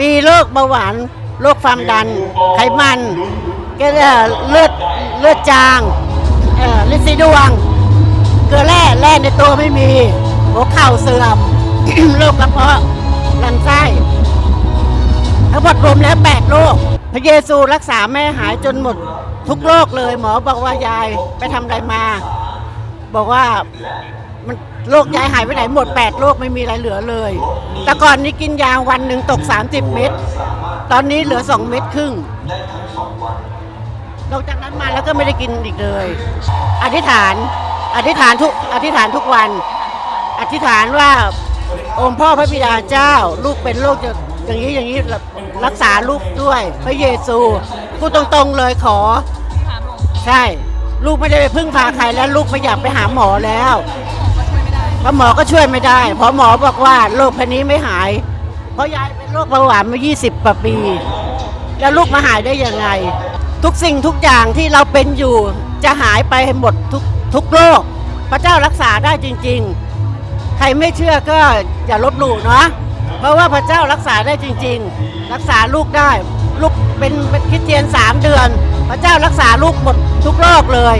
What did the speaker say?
มีโรคเบาหวาน โรคความดัน ไขมันก็เลือดเลือดจางเออลิซีดวง เกลือแร่แร่ในตัวไม่มี หัวเข่าเสื่อม โรคกระเพาะลำไส้ทั้งหมดรวมแล้วแปดโรคพระเยซูรักษาแม่หายจนหมด ทุกโรคเลย หมอบอกว่ายายไปทำอะไรมา บอกว่า มันโรคยายหายไปไหนหมดแปดโรคไม่มีอะไรเหลือเลย แต่ก่อนนี้กินยาวันหนึ่งตก 30 เม็ดตอนนี้เหลือ 2 เม็ดครึ่งนอกจากนั้นมาแล้วก็ไม่ได้กินอีกเลย อธิษฐาน อธิษฐานทุก อธิษฐานทุกวัน อธิษฐานว่าองค์พ่อพระบิดาเจ้า ลูกเป็นโรคจะอย่างนี้อย่างนี้รักษาลูกด้วย พระเยซูพูดตรงๆเลยขอ ใช่ ลูกไม่ได้ไปพึ่งพาใครแล้วลูกไม่อยากไปหาหมอแล้ว เพราะหมอก็ช่วยไม่ได้เพราะหมอบอกว่าโรคพันนี้ไม่หาย เพราะยายเป็นโรคเบาหวานมา 20กว่าปี แล้วลูกมาหายได้ยังไง ทุกสิ่งทุกอย่างที่เราเป็นอยู่จะหายไปหมดทุกทุกโรคพระเจ้ารักษาได้จริง ๆ ใครไม่เชื่อก็อย่าลบหลู่เนาะเพราะว่าพระเจ้ารักษาได้จริง ๆ รักษาลูกได้ ลูกเป็นเป็นคริสเตียนสามเดือน พระเจ้ารักษาลูกหมดทุกโรคเลย